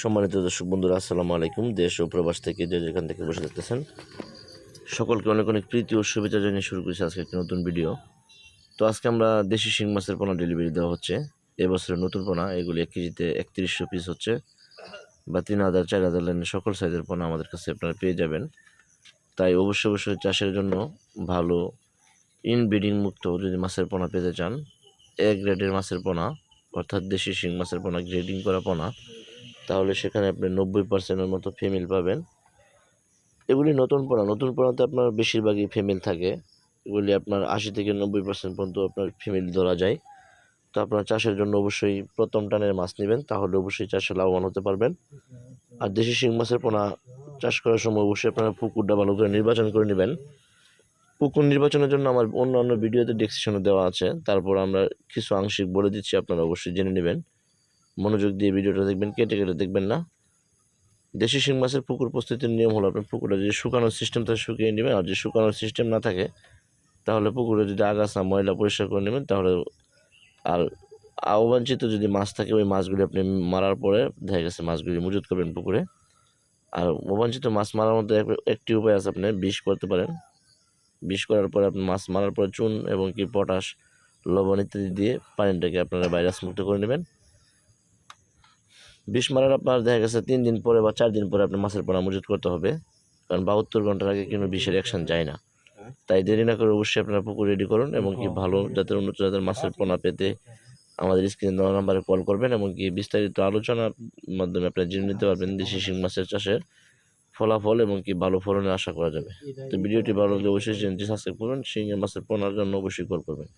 সম্মানিত দর্শক বন্ধুরা, আসসালামু আলাইকুম। দেশ ও প্রবাস থেকে যে যেখান থেকে বসে দেখতেছেন, সকলকে অনেক অনেক প্রীতি ও শুভেচ্ছা জানিয়ে শুরু করেছি আজকে একটি নতুন ভিডিও। তো আজকে আমরা দেশি শিং মাছের পোনা ডেলিভারি দেওয়া হচ্ছে। এবছরের নতুন পোনা, এগুলি এক কেজিতে একত্রিশশো পিস হচ্ছে বা তিন হাজার, চার হাজার লাইনের সকল সাইজের পোনা আমাদের কাছে আপনারা পেয়ে যাবেন। তাই অবশ্যই অবশ্যই চাষের জন্য ভালো ইনব্রিডিং মুক্ত যদি মাছের পোনা পেতে চান এ গ্রেডের মাছের পোনা, অর্থাৎ দেশি শিং মাছের পোনা গ্রেডিং করা পোনা তাহলে সেখানে আপনি নব্বই পার্সেন্টের মতো ফিমেল পাবেন। এগুলি নতুন পোনা নতুন পোনাতে আপনার বেশিরভাগই ফিমেল থাকে। এগুলি আপনার আশি থেকে নব্বই পার্সেন্ট পর্যন্ত আপনার ফিমেল ধরা যায়। তো আপনার চাষের জন্য অবশ্যই প্রথম টানের মাছ নেবেন, তাহলে অবশ্যই চাষে লাভবান হতে পারবেন। আর দেশি শিং মাছের পোনা চাষ করার সময় অবশ্যই আপনারা পুকুরটা ভালো করে নির্বাচন করে নেবেন। পুকুর নির্বাচনের জন্য আমার অন্য অন্য ভিডিওতে ডেসক্রিপশনে দেওয়া আছে। তারপর আমরা কিছু আংশিক বলে দিচ্ছি, আপনারা অবশ্যই জেনে নেবেন। মনোযোগ দিয়ে ভিডিওটা দেখবেন, কেটে কেটে দেখবেন না। দেশি শিং মাছের পুকুর প্রস্তুতির নিয়ম হলো আপনি পুকুরে যদি শুকানোর সিস্টেম থাকে শুকিয়ে নেবেন আর যদি শুকানোর সিস্টেম না থাকে, তাহলে পুকুরে যদি আগাছা, ময়লা পরিষ্কার করে নেবেন, তাহলে আর অবাঞ্ছিত যদি মাছ থাকে, ওই মাছগুলি আপনি মারার পরে দেখা গেছে মাছগুলি মজুত করবেন পুকুরে। আর অবাঞ্ছিত মাছ মারার মধ্যে এক- একটি উপায় আছে আপনি বিষ করতে পারেন। বিষ করার পরে আপনি মাছ মারার পরে চুন এবং কি পটাশ, লবণ ইত্যাদি দিয়ে পানিটাকে আপনারা ভাইরাস মুক্ত করে নেবেন। বিষ মারার আপনার দেখা গেছে তিন দিন পরে বা চার দিন পরে আপনার মাছের পোনা মজুত করতে হবে। কারণ বাহাত্তর ঘণ্টার আগে কিন্তু বিষের অ্যাকশন যায় না। তাই দেরি না করে অবশ্যই আপনারা পুকুর রেডি করুন এবং কি ভালো জাতের, উন্নত জাতের মাছের পোনা পেতে আমাদের স্ক্রিনে দেওয়া নাম্বারে কল করবেন এবং কি বিস্তারিত আলোচনার মাধ্যমে আপনারা জেনে নিতে পারবেন দেশি শিং মাছের চাষের ফলাফল এবং কি ভালো ফলনের আশা করা যাবে। তো ভিডিওটি ভালো অবশ্যই সাবস্ক্রাইব করুন শিং মাছের পোনার জন্য অবশ্যই কল করবেন।